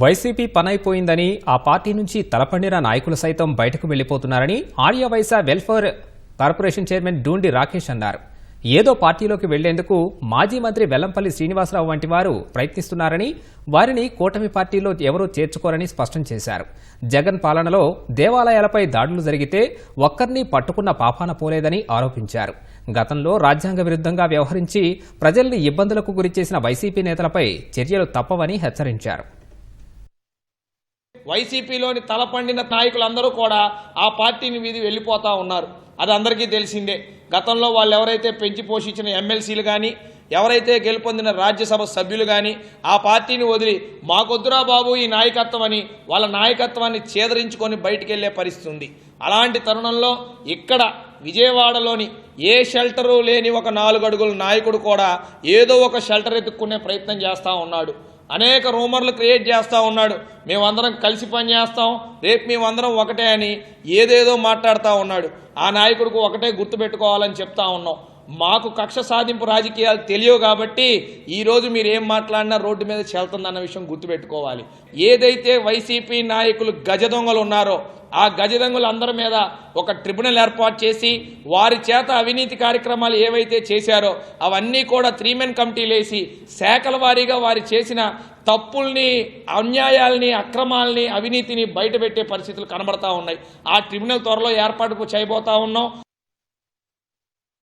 YCP పనైపోయిందని ఆ party నుంచి తలపండిన నాయకులు సైతం బయటకు వెళ్ళిపోతున్నారని Arya Vysya welfare corporation chairman Dundi Rakesh అన్నారు. ఏదో పార్టీలోకి వెళ్ళేందుకు మాజీ మంత్రి వెల్లంపల్లి శ్రీనివాసరావు వంటి వారు ప్రయత్నిస్తున్నారని వారిని కూటమి పార్టీలో ఎవరూ చేర్చుకోరని స్పష్టం చేశారు. జగన్ పాలనలో దేవాలయాలపై దాడులు జరిగితే ఒక్కరిని పట్టుకున్న పాపాన పోలేదని ఆరోపించారు. గతంలో రాజ్యాంగ విరుద్ధంగా వ్యవహరించి ప్రజల్ని ఇబ్బందులకు గురిచేసిన వైసీపీ నేతలపై చర్యలు తప్పవని హెచ్చరించారు. వైసీపీలోని తలపండిన నాయకులందరూ కూడా ఆ పార్టీని వీధి వెళ్ళిపోతూ ఉన్నారు. అది అందరికీ తెలిసిందే. గతంలో వాళ్ళు ఎవరైతే పెంచి పోషించిన ఎమ్మెల్సీలు కానీ ఎవరైతే గెలుపొందిన రాజ్యసభ సభ్యులు కానీ ఆ పార్టీని వదిలి మాకొద్దురా బాబు ఈ నాయకత్వం అని వాళ్ళ నాయకత్వాన్ని చేదరించుకొని బయటికి వెళ్ళే పరిస్థితి ఉంది. అలాంటి తరుణంలో ఇక్కడ విజయవాడలోని ఏ షెల్టరు లేని ఒక నాలుగు అడుగుల నాయకుడు కూడా ఏదో ఒక షెల్టర్ ఎత్తుక్కునే ప్రయత్నం చేస్తూ ఉన్నాడు. అనేక రూమర్లు క్రియేట్ చేస్తూ ఉన్నాడు. మేమందరం కలిసి పనిచేస్తాం రేపు మేమందరం ఒకటే అని ఏదేదో మాట్లాడుతూ ఉన్నాడు. ఆ నాయకుడికి ఒకటే గుర్తుపెట్టుకోవాలని చెప్తా ఉన్నాం. మాకు కక్ష సాధింపు రాజకీయాలు తెలియవు కాబట్టి ఈరోజు మీరు ఏం మాట్లాడినా రోడ్డు మీద చెల్తుందన్న విషయం గుర్తుపెట్టుకోవాలి. ఏదైతే వైసీపీ నాయకులు గజదొంగలు ఉన్నారో ఆ గజ దొంగలందరి మీద ఒక ట్రిబ్యునల్ ఏర్పాటు చేసి వారి చేత అవినీతి కార్యక్రమాలు ఏవైతే చేశారో అవన్నీ కూడా త్రీ మెన్ కమిటీలు వేసి శాఖల వారీగా వారు చేసిన తప్పుల్ని అన్యాయాల్ని అక్రమాల్ని అవినీతిని బయటపెట్టే పరిస్థితులు కనబడతా ఉన్నాయి. ఆ ట్రిబ్యునల్ త్వరలో ఏర్పాటుకు చేయబోతా ఉన్నాం.